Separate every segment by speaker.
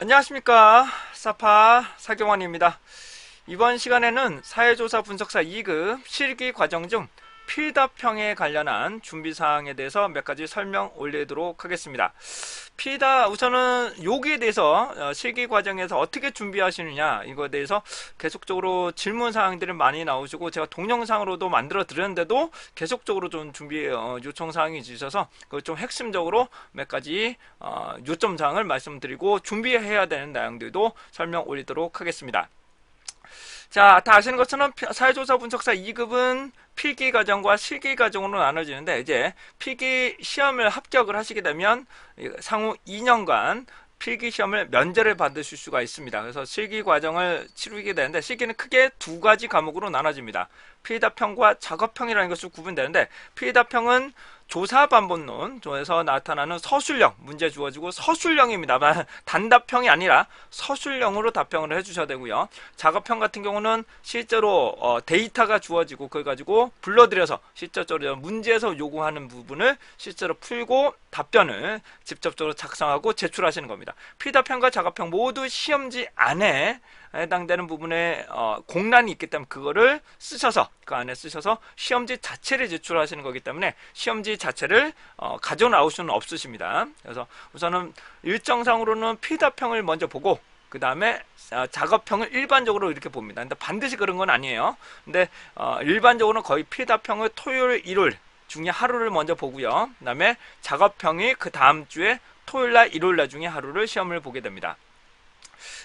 Speaker 1: 안녕하십니까. 사파 사경원입니다. 이번 시간에는 사회조사 분석사 2급 실기 과정 중 필답형에 관련한 준비사항에 대해서 몇 가지 설명 올리도록 하겠습니다 피다 우선은 여기에 대해서 어, 실기 과정에서 어떻게 준비하시느냐 이거에 대해서 계속적으로 질문 사항들이 많이 나오시고 제가 동영상으로도 만들어 드렸는데도 계속적으로 좀 준비 어, 요청 사항이 있으셔서 그걸 좀 핵심적으로 몇 가지 어, 요점 사항을 말씀드리고 준비해야 되는 내용들도 설명 올리도록 하겠습니다. 자, 다 아시는 것처럼 사회조사 분석사 2급은 필기 과정과 실기 과정으로 나눠지는데 이제 필기 시험을 합격을 하시게 되면 상후 2년간 필기 시험을 면제를 받으실 수가 있습니다. 그래서 실기 과정을 치르게 되는데 실기는 크게 두 가지 과목으로 나눠집니다. 필답형과 작업형이라는 것을 구분되는데 필답형은 조사 반복론에서 나타나는 서술형 문제 주어지고 서술형입니다. 단답형이 아니라 서술형으로 답형을 해주셔야 되고요. 작업형 같은 경우는 실제로 어, 데이터가 주어지고 그걸 가지고 불러들여서 실질적으로 문제에서 요구하는 부분을 실제로 풀고 답변을 직접적으로 작성하고 제출하시는 겁니다. 피답형과 작업형 모두 시험지 안에 해당되는 부분에 어, 공란이 있기 때문에 그거를 쓰셔서 그 안에 쓰셔서 시험지 자체를 제출하시는 거기 때문에 시험지 자체를 어, 가져 나올 수는 없으십니다. 그래서 우선은 일정상으로는 피답형을 먼저 보고 그 다음에 어, 작업형을 일반적으로 이렇게 봅니다. 근데 반드시 그런 건 아니에요. 근데 어, 일반적으로는 거의 피답형을 토요일, 일요일 중에 하루를 먼저 보고요. 그 다음에 작업형이 그 다음 주에 토요일 날, 일요일 날 중에 하루를 시험을 보게 됩니다.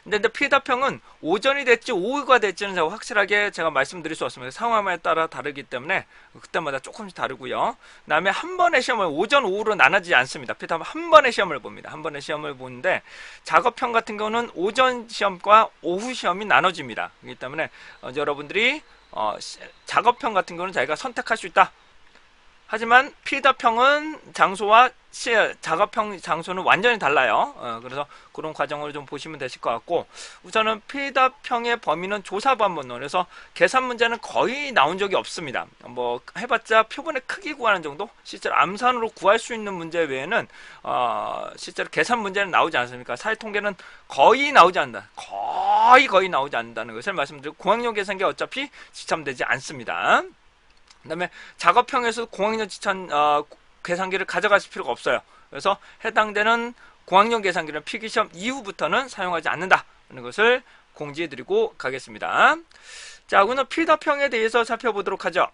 Speaker 1: 근데, 피답형은 오전이 됐지 오후가 됐지는 제가 확실하게 제가 말씀드릴 수 없습니다. 상황에 따라 다르기 때문에 그때마다 조금씩 다르고요. 그 다음에 한 번의 시험을 오전 오후로 나눠지지 않습니다. 피답은 한 번의 시험을 봅니다. 한 번의 시험을 보는데 작업형 같은 경우는 오전 시험과 오후 시험이 나눠집니다. 그렇기 때문에 어, 여러분들이 어, 작업형 같은 경우는 자기가 선택할 수 있다. 하지만 필답형은 장소와 시, 작업형 장소는 완전히 달라요. 어, 그래서 그런 과정을 좀 보시면 되실 것 같고 우선은 필답형의 범위는 조사 반문론 그래서 계산 문제는 거의 나온 적이 없습니다. 뭐 해봤자 표본의 크기 구하는 정도 실제로 암산으로 구할 수 있는 문제 외에는 어, 실제로 계산 문제는 나오지 않습니까? 사회 통계는 거의 나오지 않는다. 거의 거의 나오지 않는다는 것을 말씀드리고 공학용 계산기 어차피 지참되지 않습니다. 그 다음에 작업형에서 공학용 지천 어, 계산기를 가져가실 필요가 없어요. 그래서 해당되는 공학용 계산기는 필기시험 이후부터는 사용하지 않는다는 것을 공지해드리고 가겠습니다. 자, 오늘 필답형에 대해서 살펴보도록 하죠.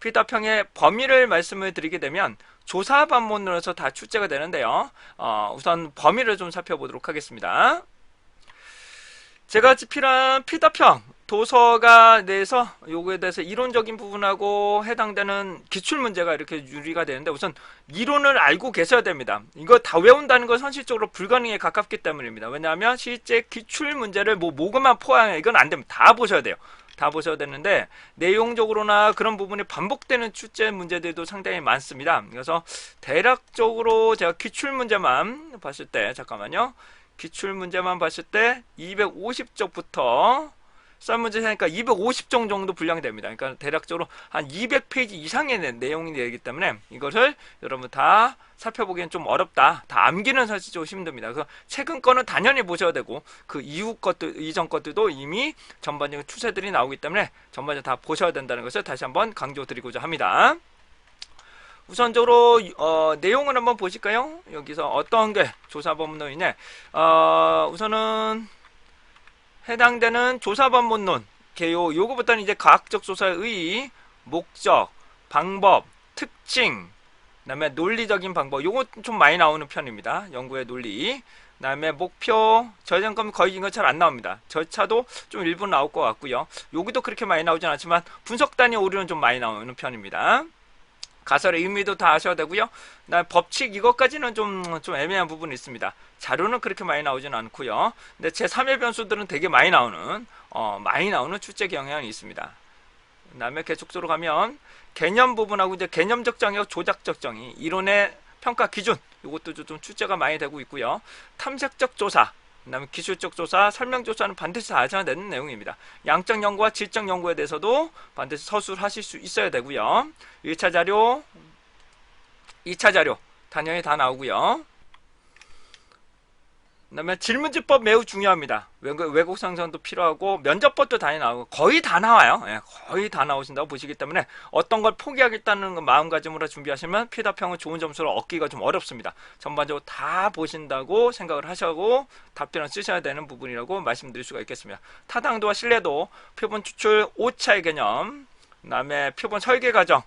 Speaker 1: 필답형의 범위를 말씀을 드리게 되면 조사 반문으로서 다 출제가 되는데요. 어, 우선 범위를 좀 살펴보도록 하겠습니다. 제가 필요한 필답형 도서가 내서 요거에 대해서 이론적인 부분하고 해당되는 기출 문제가 이렇게 유리가 되는데 우선 이론을 알고 계셔야 됩니다. 이거 다 외운다는 건 현실적으로 불가능에 가깝기 때문입니다. 왜냐하면 실제 기출 문제를 뭐 모금만 포함해 이건 안 됩니다. 다 보셔야 돼요. 다 보셔야 되는데 내용적으로나 그런 부분이 반복되는 출제 문제들도 상당히 많습니다. 그래서 대략적으로 제가 기출 문제만 봤을 때 잠깐만요. 기출 문제만 봤을 때 250쪽부터 썰 문제 하니까 250종 정도 분량이 됩니다. 그러니까 대략적으로 한 200페이지 이상의 내용이 되기 때문에 이것을 여러분 다 살펴보기엔 좀 어렵다. 다 암기는 사실 좀 힘듭니다. 그래서 최근 거는 당연히 보셔야 되고 그 이후 것들 이전 것들도 이미 전반적인 추세들이 나오기 때문에 전반적으로 다 보셔야 된다는 것을 다시 한번 강조드리고자 합니다. 우선적으로 어, 내용을 한번 보실까요? 여기서 어떤 게 조사법문이냐? 어, 우선은 해당되는 조사반문론 개요 요거부터는 이제 과학적 조사의 목적, 방법, 특징, 그다음에 논리적인 방법 요거 좀 많이 나오는 편입니다. 연구의 논리. 그다음에 목표, 저장금 거의 이거 잘 안 나옵니다. 절차도 좀 일부 나올 것 같고요. 여기도 그렇게 많이 나오진 않지만 분석 단위 오류는 좀 많이 나오는 편입니다. 가설의 의미도 다 아셔야 되고요. 나 법칙 이것까지는 좀, 좀 애매한 부분이 있습니다. 자료는 그렇게 많이 나오지는 않고요. 근데 제 3의 변수들은 되게 많이 나오는, 어, 많이 나오는 출제 경향이 있습니다. 그 다음에 계속적으로 가면 개념 부분하고 이제 개념적 정의, 조작적 정의, 이론의 평가 기준, 이것도 좀 출제가 많이 되고 있고요. 탐색적 조사, 그 다음에 기술적 조사, 설명 조사는 반드시 다 하셔야 되는 내용입니다. 양적 연구와 질적 연구에 대해서도 반드시 서술하실 수 있어야 되고요. 1차 자료, 2차 자료 당연히 다 나오고요. 그다음에 질문지법 매우 중요합니다. 외국, 외국 상상도 필요하고 면접법도 당연히 나오고 거의 다 나와요. 예, 거의 다 나오신다고 보시기 때문에 어떤 걸 포기하겠다는 그 마음가짐으로 준비하시면 피답형은 좋은 점수를 얻기가 좀 어렵습니다. 전반적으로 다 보신다고 생각을 하시고 답변을 쓰셔야 되는 부분이라고 말씀드릴 수가 있겠습니다. 타당도와 신뢰도, 표본 추출 오차의 개념, 그다음에 표본 설계 과정,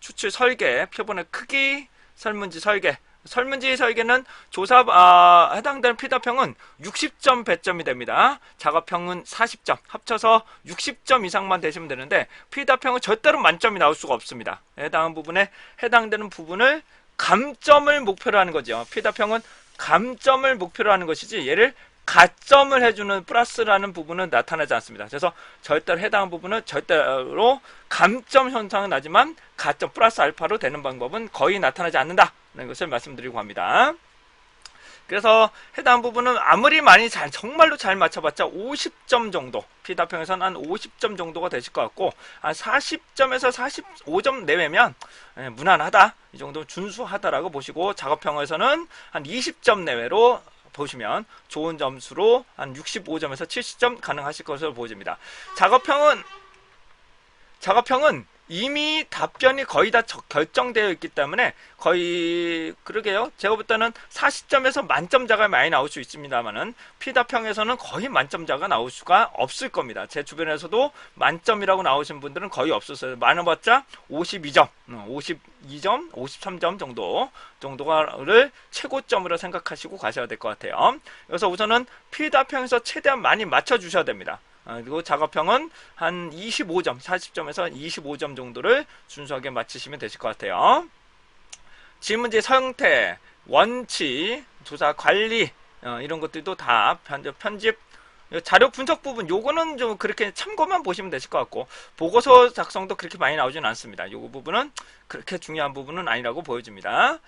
Speaker 1: 추출 설계, 표본의 크기, 설문지 설계, 설문지 설계는 조사 아, 해당되는 피답형은 60점 배점이 됩니다. 작업형은 40점 합쳐서 60점 이상만 되시면 되는데 피답형은 절대로 만점이 나올 수가 없습니다. 해당 부분에 해당되는 부분을 감점을 목표로 하는 거죠. 피답형은 감점을 목표로 하는 것이지 얘를 가점을 해주는 플러스라는 부분은 나타나지 않습니다. 그래서 절대로 해당 부분은 절대로 감점 현상은 나지만 가점 플러스 알파로 되는 방법은 거의 나타나지 않는다는 것을 말씀드리고 합니다. 그래서 해당 부분은 아무리 많이 잘 정말로 잘 맞춰봤자 50점 정도 피답형에서는 한 50점 정도가 되실 것 같고 한 40점에서 45점 내외면 예, 무난하다 이 정도 준수하다라고 보시고 작업형에서는 한 20점 내외로 보시면 좋은 점수로 한 65점에서 70점 가능하실 것으로 보여집니다. 작업형은 작업형은 이미 답변이 거의 다 저- 결정되어 있기 때문에 거의 그러게요. 제가 볼 때는 40점에서 만점자가 많이 나올 수 있습니다만은 피답형에서는 거의 만점자가 나올 수가 없을 겁니다. 제 주변에서도 만점이라고 나오신 분들은 거의 없었어요. 많아봤자 52점, 52점, 53점 정도 정도가를 최고점으로 생각하시고 가셔야 될 것 같아요. 그래서 우선은 피답형에서 최대한 많이 맞춰 주셔야 됩니다. 아, 그리고 작업형은 한 25점, 40점에서 25점 정도를 순수하게 맞추시면 되실 것 같아요. 질문지 형태, 원치, 조사 관리 어, 이런 것들도 다 편집, 자료 분석 부분 요거는 좀 그렇게 참고만 보시면 되실 것 같고 보고서 작성도 그렇게 많이 나오진 않습니다. 요거 부분은 그렇게 중요한 부분은 아니라고 보여집니다.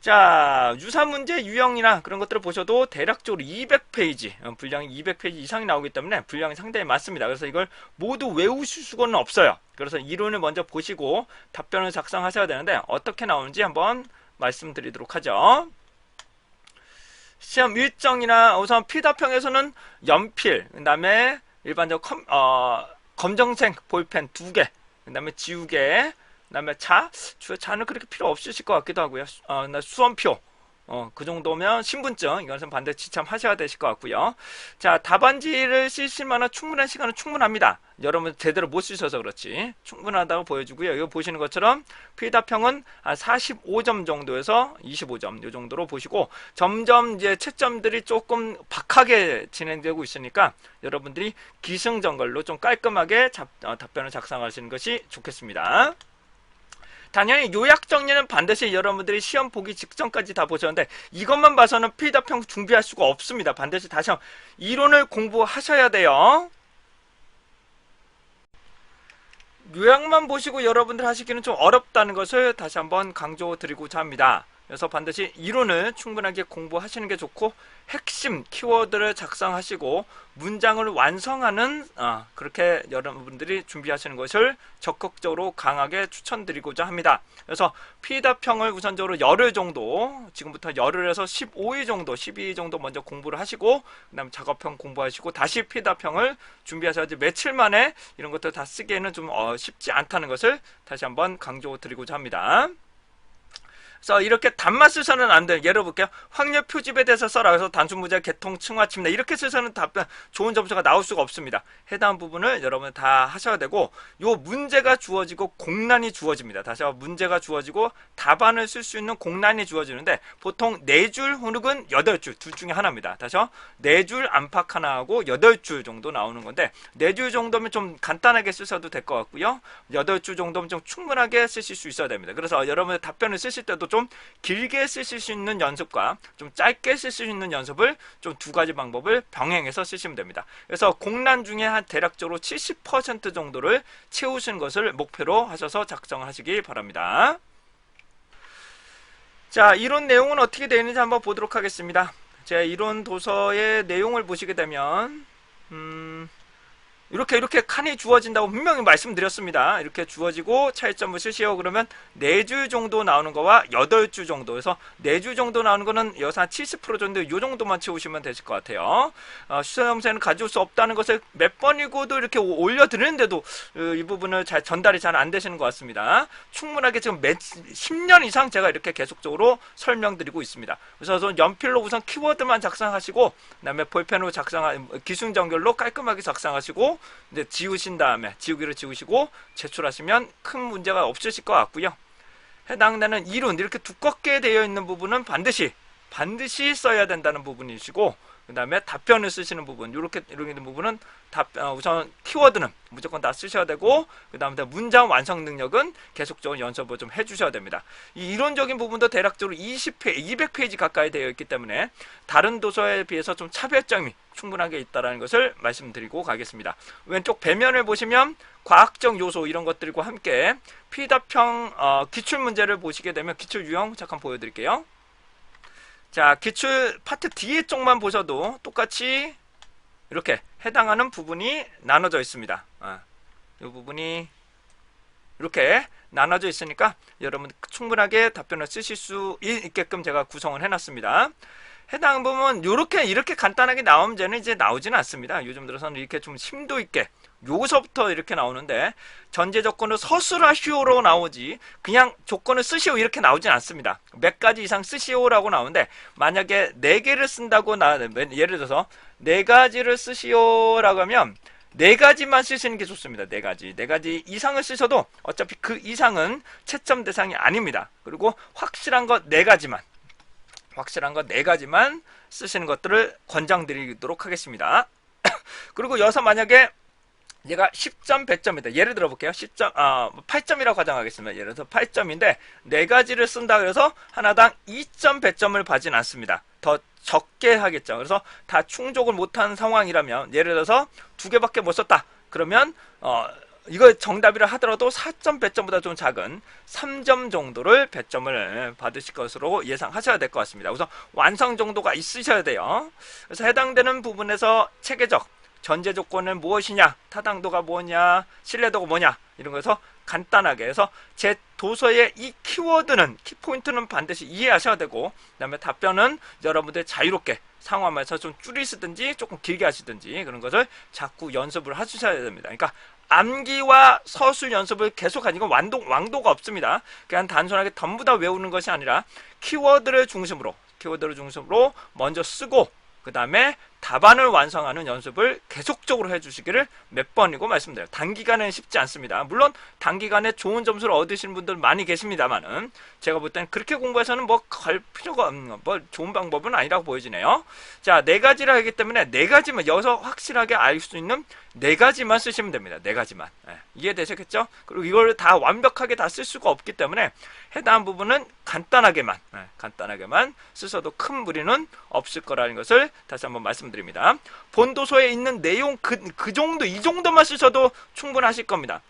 Speaker 1: 자, 유사 문제 유형이나 그런 것들을 보셔도 대략적으로 200페이지, 어, 분량이 200페이지 이상이 나오기 때문에 분량이 상당히 많습니다. 그래서 이걸 모두 외우실 수는 없어요. 그래서 이론을 먼저 보시고 답변을 작성하셔야 되는데 어떻게 나오는지 한번 말씀드리도록 하죠. 시험 일정이나 우선 피답형에서는 연필, 그 다음에 일반적 컴, 어, 검정색 볼펜 두 개, 그 다음에 지우개, 그 다음에 차, 주- 차는 그렇게 필요 없으실 것 같기도 하고요. 수- 어, 나 수험표, 어, 그 정도면 신분증, 이것은 반드시 지참하셔야 되실 것 같고요. 자, 답안지를 쓰실 만한 충분한 시간은 충분합니다. 여러분 제대로 못 쓰셔서 그렇지. 충분하다고 보여주고요. 이거 보시는 것처럼 피답형은 한 45점 정도에서 25점 이 정도로 보시고 점점 이제 채점들이 조금 박하게 진행되고 있으니까 여러분들이 기승전결로 좀 깔끔하게 잡- 어, 답변을 작성하시는 것이 좋겠습니다. 당연히 요약 정리는 반드시 여러분들이 시험 보기 직전까지 다 보셨는데 이것만 봐서는 피답형 준비할 수가 없습니다. 반드시 다시 한번 이론을 공부하셔야 돼요. 요약만 보시고 여러분들 하시기는 좀 어렵다는 것을 다시 한번 강조드리고자 합니다. 그래서 반드시 이론을 충분하게 공부하시는 게 좋고 핵심 키워드를 작성하시고 문장을 완성하는 아, 그렇게 여러분들이 준비하시는 것을 적극적으로 강하게 추천드리고자 합니다. 그래서 피답형을 우선적으로 열흘 정도 지금부터 열흘에서 15일 정도 12일 정도 먼저 공부를 하시고 그 다음 작업형 공부하시고 다시 피답형을 준비하셔야지 며칠 만에 이런 것들 다 쓰기에는 좀 어, 쉽지 않다는 것을 다시 한번 강조 드리고자 합니다. 그래서 이렇게 단만 쓰서는 안 돼요. 예를 볼게요. 확률 표집에 대해서 써라. 그래서 단순 문제, 개통, 층화, 침대 이렇게 쓰서는 답변 좋은 점수가 나올 수가 없습니다. 해당 부분을 여러분 다 하셔야 되고 요 문제가 주어지고 공란이 주어집니다. 다시 한번 문제가 주어지고 답안을 쓸 수 있는 공란이 주어지는데 보통 네 줄 혹은 여덟 줄 둘 중에 하나입니다. 다시 네줄 안팎 하나하고 여덟 줄 정도 나오는 건데 네 줄 정도면 좀 간단하게 쓰셔도 될 것 같고요. 여덟 줄 정도면 좀 충분하게 쓰실 수 있어야 됩니다. 그래서 여러분 답변을 쓰실 때도 좀 길게 쓰실 수 있는 연습과 좀 짧게 쓰실 수 있는 연습을 좀 두 가지 방법을 병행해서 쓰시면 됩니다. 그래서 공란 중에 한 대략적으로 70% 정도를 채우시는 것을 목표로 하셔서 작성을 하시기 바랍니다. 자, 이론 내용은 어떻게 되어 있는지 한번 보도록 하겠습니다. 제 이론 도서의 내용을 보시게 되면 음, 이렇게 이렇게 칸이 주어진다고 분명히 말씀드렸습니다. 이렇게 주어지고 차이점을 쓰시오 그러면 4주 정도 나오는 거와 8주 정도에서 4주 정도 나오는 거는 여기서 한70% 정도 요 정도만 채우시면 되실 것 같아요. 어, 수험생은 가져올 수 없다는 것을 몇 번이고도 이렇게 오- 올려드리는데도 어, 이 부분을 잘 전달이 잘 안 되시는 것 같습니다. 충분하게 지금 몇 10년 이상 제가 이렇게 계속적으로 설명드리고 있습니다. 그래서 저 연필로 우선 키워드만 작성하시고 그다음에 볼펜으로 작성 기승전결로 깔끔하게 작성하시고 이제 지우신 다음에 지우기를 지우시고 제출하시면 큰 문제가 없으실 것 같고요. 해당되는 이론 이렇게 두껍게 되어 있는 부분은 반드시 반드시 써야 된다는 부분이시고 그 다음에 답변을 쓰시는 부분 이렇게 있는 부분은 답 어, 우선 키워드는 무조건 다 쓰셔야 되고 그 다음에 문장 완성 능력은 계속적으로 연습을 좀 해주셔야 됩니다. 이 이론적인 부분도 대략적으로 20페이지, 200페이지 가까이 되어 있기 때문에 다른 도서에 비해서 좀 차별점이 충분하게 있다는 것을 말씀드리고 가겠습니다. 왼쪽 배면을 보시면 과학적 요소 이런 것들과 함께 피답형 어, 기출 문제를 보시게 되면 기출 유형 잠깐 보여드릴게요. 자 기출 파트 뒤에 쪽만 보셔도 똑같이 이렇게 해당하는 부분이 나눠져 있습니다. 아, 이 부분이 이렇게 나눠져 있으니까 여러분 충분하게 답변을 쓰실 수 있게끔 제가 구성을 해놨습니다. 해당 부분 이렇게 이렇게 간단하게 나온 문제는 이제 나오지는 않습니다. 요즘 들어서는 이렇게 좀 심도 있게 요서부터 이렇게 나오는데 전제 조건을 서술하시오로 나오지 그냥 조건을 쓰시오 이렇게 나오진 않습니다. 몇 가지 이상 쓰시오라고 나오는데 만약에 네 개를 쓴다고 나 예를 들어서 네 가지를 쓰시오라고 하면 네 가지만 쓰시는 게 좋습니다. 네 가지. 네 가지 이상을 쓰셔도 어차피 그 이상은 채점 대상이 아닙니다. 그리고 확실한 것 네 가지만 확실한 것 네 가지만 쓰시는 것들을 권장드리도록 하겠습니다. 그리고 여기서 만약에 얘가 10점, 100점이다. 예를 들어 볼게요. 10점, 아, 8점이라고 가정하겠습니다. 예를 들어서 8점인데, 네 가지를 쓴다 그래서 하나당 2점, 100점을 받진 않습니다. 더 적게 하겠죠. 그래서 다 충족을 못한 상황이라면, 예를 들어서 두 개밖에 못 썼다. 그러면, 어, 이거 정답이라 하더라도 4점 100점보다 좀 작은 3점 정도를 100점을 받으실 것으로 예상하셔야 될 것 같습니다. 우선 완성 정도가 있으셔야 돼요. 그래서 해당되는 부분에서 체계적 전제 조건은 무엇이냐, 타당도가 뭐냐, 신뢰도가 뭐냐 이런 거에서 간단하게 해서 제 도서의 이 키워드는 키포인트는 반드시 이해하셔야 되고 그다음에 답변은 여러분들 자유롭게 상황에서 좀 줄이시든지 조금 길게 하시든지 그런 것을 자꾸 연습을 해주셔야 됩니다. 그러니까 암기와 서술 연습을 계속하니 이건 완도, 왕도가 없습니다. 그냥 단순하게 전부 다 외우는 것이 아니라 키워드를 중심으로 키워드를 중심으로 먼저 쓰고 그 다음에 답안을 완성하는 연습을 계속적으로 해주시기를 몇 번이고 말씀드려요. 단기간에는 쉽지 않습니다. 물론 단기간에 좋은 점수를 얻으시는 분들 많이 계십니다만은 제가 볼 때는 그렇게 공부해서는 뭐걸 필요가 없는 뭐 좋은 방법은 아니라고 보여지네요. 자, 네 가지를 하기 때문에 네 가지만 여기서 확실하게 알 수 있는 네 가지만 쓰시면 됩니다. 네 가지만. 예, 이해되셨겠죠? 그리고 이걸 다 완벽하게 다 쓸 수가 없기 때문에 해당 부분은 간단하게만, 예, 간단하게만 쓰셔도 큰 무리는 없을 거라는 것을 다시 한번 말씀드립니다. 본도서에 있는 내용 그, 그 정도, 이 정도만 쓰셔도 충분하실 겁니다.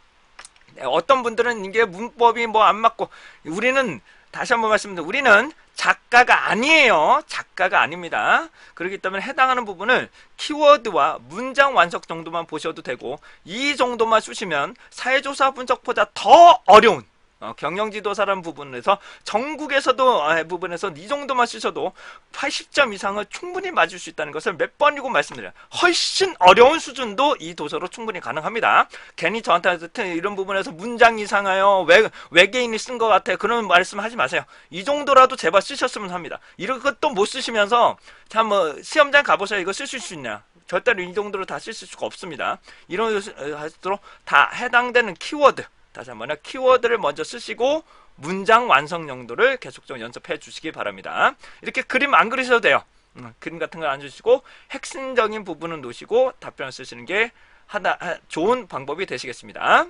Speaker 1: 네, 어떤 분들은 이게 문법이 뭐 안 맞고, 우리는, 다시 한번 말씀드립니다. 우리는 작가가 아니에요. 작가가 아닙니다. 그렇기 때문에 해당하는 부분을 키워드와 문장 완성 정도만 보셔도 되고, 이 정도만 쓰시면 사회조사 분석보다 더 어려운, 어, 경영지도사라는 부분에서 전국에서도 아, 부분에서 이 정도만 쓰셔도 80점 이상을 충분히 맞을 수 있다는 것을 몇 번이고 말씀드려요. 훨씬 어려운 수준도 이 도서로 충분히 가능합니다. 괜히 저한테 이런 부분에서 문장 이상하요, 외, 외계인이 쓴 것 같아요. 그런 말씀하지 마세요. 이 정도라도 제발 쓰셨으면 합니다. 이런 것도 못 쓰시면서 참 뭐 시험장 가보셔야 이거 쓰실 수 있냐? 절대로 이 정도로 다 쓰실 수가 없습니다. 이런 것으로 다 해당되는 키워드 다시 한번 키워드를 먼저 쓰시고 문장 완성 정도를 계속적으로 연습해 주시기 바랍니다. 이렇게 그림 안 그리셔도 돼요. 음, 그림 같은 걸 안 주시고 핵심적인 부분은 놓으시고 답변을 쓰시는 게 하나 하- 좋은 방법이 되시겠습니다.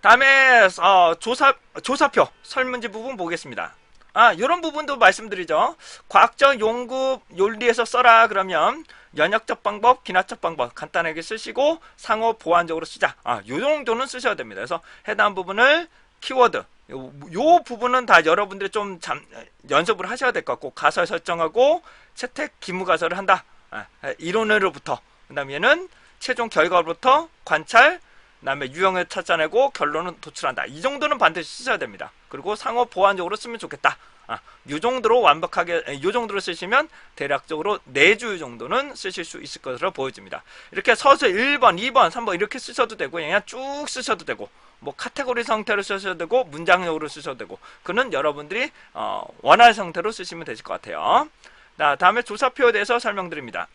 Speaker 1: 다음에 어, 조사 조사표 설문지 부분 보겠습니다. 아, 이런 부분도 말씀드리죠. 과학적 연구 논리에서 써라 그러면 연역적 방법, 기나적 방법 간단하게 쓰시고 상호 보완적으로 쓰자. 아, 요 정도는 쓰셔야 됩니다. 그래서 해당 부분을 키워드 요, 요 부분은 다 여러분들이 좀 잠, 연습을 하셔야 될 것 같고 가설 설정하고 채택 기무 가설을 한다. 아, 이론으로부터 그다음에는 최종 결과로부터 관찰, 그다음에 유형을 찾아내고 결론은 도출한다. 이 정도는 반드시 쓰셔야 됩니다. 그리고 상호 보완적으로 쓰면 좋겠다. 아, 이 정도로 완벽하게 이 정도로 쓰시면 대략적으로 4줄 정도는 쓰실 수 있을 것으로 보여집니다. 이렇게 서술 1번, 2번, 3번 이렇게 쓰셔도 되고 그냥 쭉 쓰셔도 되고 뭐 카테고리 상태로 쓰셔도 되고 문장용으로 쓰셔도 되고 그는 여러분들이 어, 원하는 상태로 쓰시면 되실 것 같아요. 자, 다음에 조사표에 대해서 설명드립니다.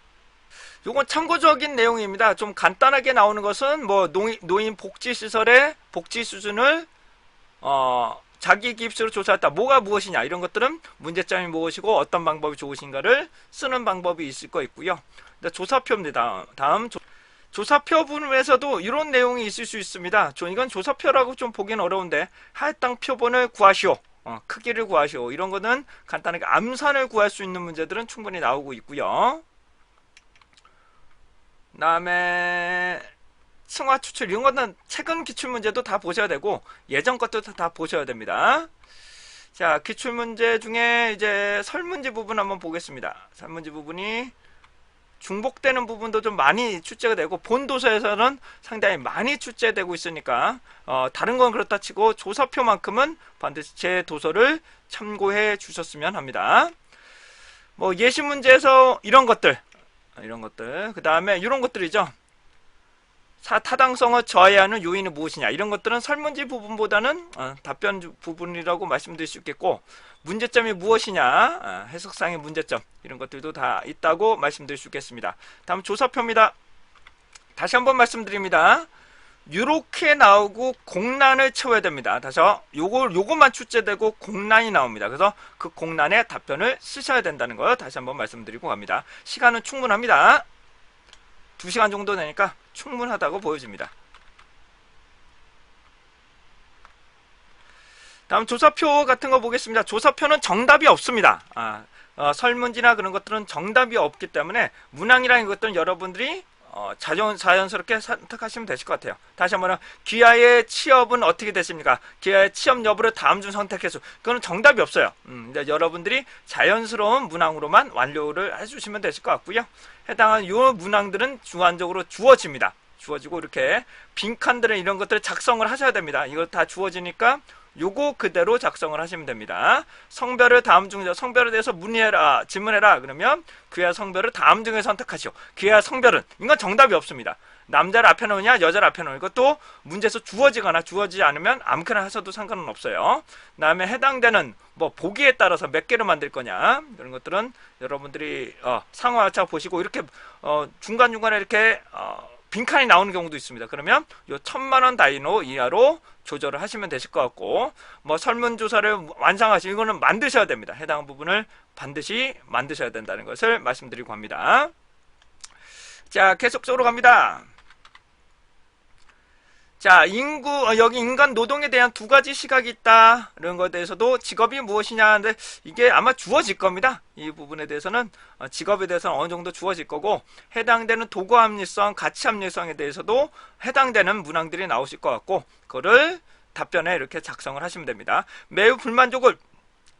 Speaker 1: 요건 참고적인 내용입니다. 좀 간단하게 나오는 것은 뭐 노인, 복지 시설의 복지 수준을 어, 자기 기입수로 조사했다. 뭐가 무엇이냐 이런 것들은 문제점이 무엇이고 어떤 방법이 좋으신가를 쓰는 방법이 있을 거 있고요. 조사표입니다. 다음 조, 조사표 부분에서도 이런 내용이 있을 수 있습니다. 저 이건 조사표라고 좀 보기는 어려운데 할당 표본을 구하시오. 어, 크기를 구하시오. 이런 거는 간단하게 암산을 구할 수 있는 문제들은 충분히 나오고 있고요. 그다음에 승화 추출 이런 거는 최근 기출 문제도 다 보셔야 되고 예전 것도 다, 다 보셔야 됩니다. 자 기출 문제 중에 이제 설문지 부분 한번 보겠습니다. 설문지 부분이 중복되는 부분도 좀 많이 출제가 되고 본 도서에서는 상당히 많이 출제되고 있으니까 어, 다른 건 그렇다 치고 조사표만큼은 반드시 제 도서를 참고해 주셨으면 합니다. 뭐 예시 문제에서 이런 것들 이런 것들. 그 다음에 이런 것들이죠. 사 타당성을 저해하는 요인은 무엇이냐. 이런 것들은 설문지 부분보다는 어, 답변 주- 부분이라고 말씀드릴 수 있겠고 문제점이 무엇이냐. 어, 해석상의 문제점. 이런 것들도 다 있다고 말씀드릴 수 있겠습니다. 다음 조사표입니다. 다시 한번 말씀드립니다 이렇게 나오고 공란을 채워야 됩니다 다시 요거 요것만 출제되고 공란이 나옵니다 그래서 그 공란에 답변을 쓰셔야 된다는 거 다시 한번 말씀드리고 갑니다 시간은 충분합니다 2시간 정도 되니까 충분하다고 보여집니다. 다음 조사표 같은 거 보겠습니다. 조사표는 정답이 없습니다. 아, 어, 설문지나 그런 것들은 정답이 없기 때문에 문항이라는 것들은 여러분들이 어, 자연, 자연스럽게 선택하시면 되실 것 같아요. 다시 한번 기아의 취업은 어떻게 됐습니까? 기아의 취업 여부를 다음 중 선택해서 그거는 정답이 없어요. 음, 이제 여러분들이 자연스러운 문항으로만 완료를 해주시면 되실 것 같고요. 해당한 이 문항들은 주관적으로 주어집니다. 주어지고 이렇게 빈칸들은 이런 것들을 작성을 하셔야 됩니다. 이거 다 주어지니까 요거 그대로 작성을 하시면 됩니다. 성별을 다음 중에서 성별에 대해서 문의해라, 질문해라. 그러면 그의 성별을 다음 중에 선택하시오. 그의 성별은 이건 정답이 없습니다. 남자를 앞에 놓으냐, 여자를 앞에 놓으냐. 이것도 문제에서 주어지거나 주어지지 않으면 아무렇게나 하셔도 상관은 없어요. 그다음에 해당되는 뭐 보기에 따라서 몇 개를 만들 거냐 이런 것들은 여러분들이 어, 상호하차 보시고 이렇게 어, 중간 중간에 이렇게 어, 빈칸이 나오는 경우도 있습니다. 그러면 요 천만 원 다이노 이하로 조절을 하시면 되실 것 같고 뭐 설문조사를 완성하시 이거는 만드셔야 됩니다. 해당 부분을 반드시 만드셔야 된다는 것을 말씀드리고 합니다. 자 계속적으로 갑니다. 자, 인구, 어, 여기 인간 노동에 대한 두 가지 시각이 있다. 이런 것에 대해서도 직업이 무엇이냐 하는데 이게 아마 주어질 겁니다. 이 부분에 대해서는 어, 직업에 대해서는 어느 정도 주어질 거고 해당되는 도구 합리성, 가치 합리성에 대해서도 해당되는 문항들이 나오실 것 같고 그거를 답변에 이렇게 작성을 하시면 됩니다. 매우 불만족을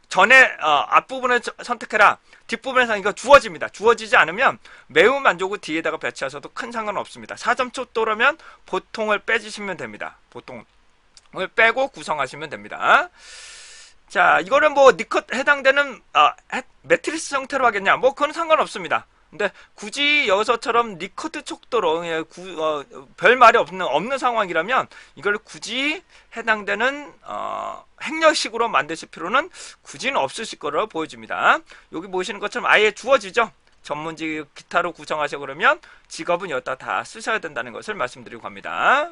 Speaker 1: 전에 어, 앞부분을 저- 선택해라. 뒷부분에서 이거 주어집니다. 주어지지 않으면 매우 만족을 뒤에다가 배치하셔도 큰 상관은 없습니다. 4점 초도라면 보통을 빼주시면 됩니다. 보통을 빼고 구성하시면 됩니다. 자, 이거는 뭐 니컷 해당되는 아, 해- 매트리스 형태로 하겠냐? 뭐 그건 상관없습니다. 근데 굳이 여기서처럼 리커트 촉도로 예, 구- 어, 별 말이 없는 없는 상황이라면 이걸 굳이 해당되는 어, 행렬식으로 만드실 필요는 굳이는 없으실 거로 보여집니다. 여기 보시는 것처럼 아예 주어지죠. 전문직 기타로 구성하셔 그러면 직업은 여기다 다 쓰셔야 된다는 것을 말씀드리고 갑니다.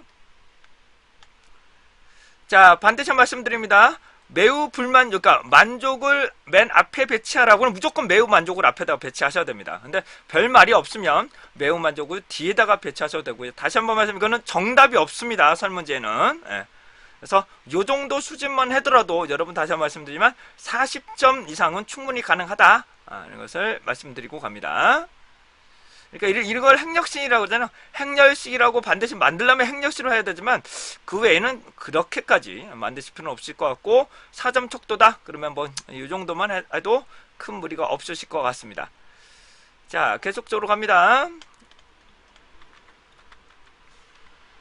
Speaker 1: 자 반드시 말씀드립니다. 매우 불만, 그러니까 만족을 맨 앞에 배치하라고는 무조건 매우 만족을 앞에다가 배치하셔야 됩니다. 근데 별 말이 없으면 매우 만족을 뒤에다가 배치하셔도 되고요. 다시 한 번 말씀, 이거는 정답이 없습니다. 설문지에는. 예. 그래서 요 정도 수준만 하더라도 여러분 다시 한 번 말씀드리지만 40점 이상은 충분히 가능하다. 아, 이런 것을 말씀드리고 갑니다. 그러니까 이걸 행렬식이라고 그러잖아요. 행렬식이라고 반드시 만들려면 행렬식으로 해야 되지만 그 외에는 그렇게까지 만드실 필요는 없을 것 같고 4점 척도다 그러면 뭐 이 정도만 해- 해도 큰 무리가 없으실 것 같습니다. 자 계속적으로 갑니다.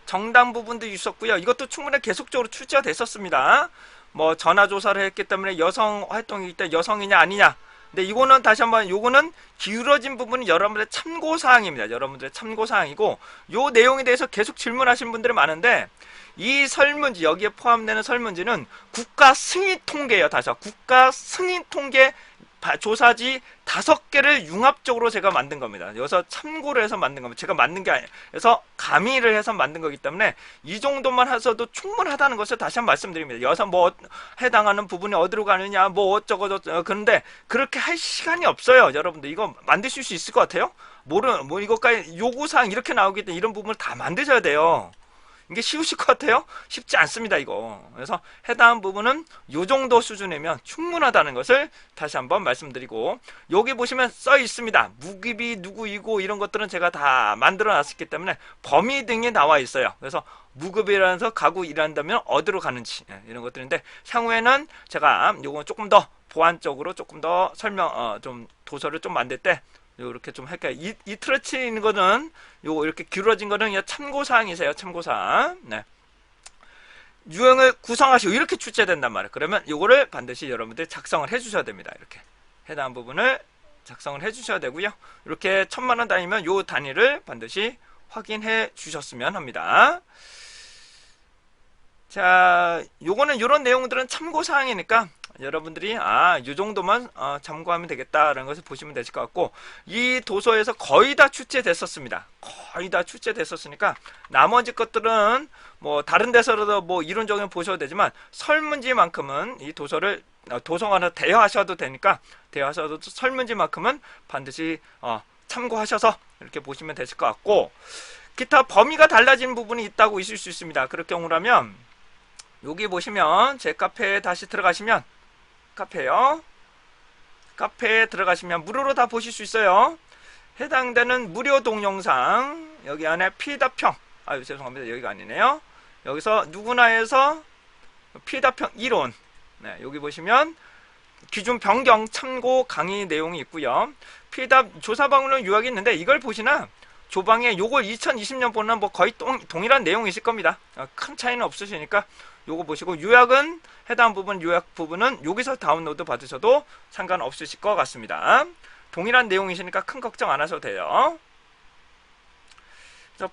Speaker 1: 정당 부분도 있었고요. 이것도 충분히 계속적으로 출제가 됐었습니다. 뭐 전화 조사를 했기 때문에 여성 활동이 있다 여성이냐 아니냐. 근데 이거는 다시 한번 요거는 기울어진 부분이 여러분들의 참고 사항입니다. 여러분들의 참고 사항이고 요 내용에 대해서 계속 질문하신 분들이 많은데 이 설문지 여기에 포함되는 설문지는 국가 승인 통계예요. 다시 국가 승인 통계 바- 조사지 다섯 개를 융합적으로 제가 만든 겁니다. 여기서 참고를 해서 만든 겁니다. 제가 만든 게 아니에요. 그래서 가미를 해서 만든 거기 때문에 이 정도만 하셔도 충분하다는 것을 다시 한번 말씀드립니다. 여기서 뭐 어- 해당하는 부분이 어디로 가느냐, 뭐 어쩌고 저쩌고 그런데 그렇게 할 시간이 없어요. 여러분들 이거 만드실 수 있을 것 같아요? 모르 뭐 이것까지 요구사항 이렇게 나오기 때문에 이런 부분을 다 만드셔야 돼요. 이게 쉬우실 것 같아요? 쉽지 않습니다, 이거. 그래서 해당 부분은 요 정도 수준이면 충분하다는 것을 다시 한번 말씀드리고, 여기 보시면 써 있습니다. 무급이 누구이고 이런 것들은 제가 다 만들어 놨었기 때문에 범위 등이 나와 있어요. 그래서 무급이라서 가고 일한다면 어디로 가는지 예, 이런 것들인데 향후에는 제가 요거 조금 더 보완적으로 조금 더 설명 어, 좀 도서를 좀 만들 때 이렇게 좀 할게요. 이, 이 트러치 있는 거는 요거 이렇게 길어진 거는 그냥 참고 사항이세요. 참고 사항. 네. 유형을 구성하시고 이렇게 출제된단 말이에요. 그러면 요거를 반드시 여러분들 작성을 해 주셔야 됩니다. 이렇게 해당 부분을 작성을 해 주셔야 되고요. 이렇게 천만 원 단위면 요 단위를 반드시 확인해 주셨으면 합니다. 자, 요거는 요런 내용들은 참고 사항이니까 여러분들이 아, 요 정도만 어, 참고하면 되겠다라는 것을 보시면 되실 것 같고 이 도서에서 거의 다 출제됐었습니다. 거의 다 출제됐었으니까 나머지 것들은 뭐 다른 데서라도 뭐 이론적인 보셔도 되지만 설문지만큼은 이 도서를 어, 도서관에서 대여하셔도 되니까 대여하셔도 설문지만큼은 반드시 어, 참고하셔서 이렇게 보시면 되실 것 같고 기타 범위가 달라진 부분이 있다고 있을 수 있습니다. 그럴 경우라면 여기 보시면 제 카페에 다시 들어가시면 카페요. 카페에 들어가시면 무료로 다 보실 수 있어요. 해당되는 무료 동영상 여기 안에 피답평 아유 죄송합니다 여기가 아니네요. 여기서 누구나 해서 피답평 이론 네, 여기 보시면 기준 변경 참고 강의 내용이 있고요. 피답 조사 방문은 요약이 있는데 이걸 보시나 조방에 요걸 2020년 보는 뭐 거의 동, 동일한 내용이 있을 겁니다. 어, 큰 차이는 없으시니까 요거 보시고 요약은 해당 부분 요약 부분은 여기서 다운로드 받으셔도 상관없으실 것 같습니다. 동일한 내용이시니까 큰 걱정 안 하셔도 돼요.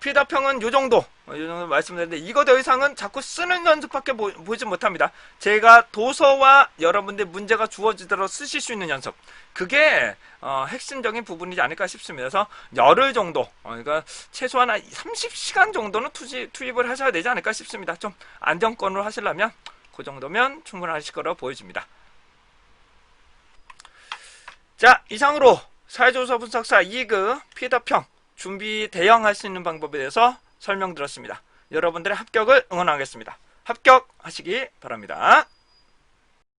Speaker 1: 피답형은 요 정도, 어, 요 정도 말씀드렸는데 이거 더 이상은 자꾸 쓰는 연습밖에 보, 보지 못합니다. 제가 도서와 여러분들 문제가 주어지도록 쓰실 수 있는 연습. 그게 어, 핵심적인 부분이지 않을까 싶습니다. 그래서 열흘 정도, 어, 그러니까 최소한 한 30시간 정도는 투지, 투입을 하셔야 되지 않을까 싶습니다. 좀 안정권으로 하시려면 그 정도면 충분하실 거라고 보여집니다. 자, 이상으로 사회조사 분석사 2급 피답형 준비 대응할 수 있는 방법에 대해서 설명드렸습니다. 여러분들의 합격을 응원하겠습니다. 합격하시기 바랍니다.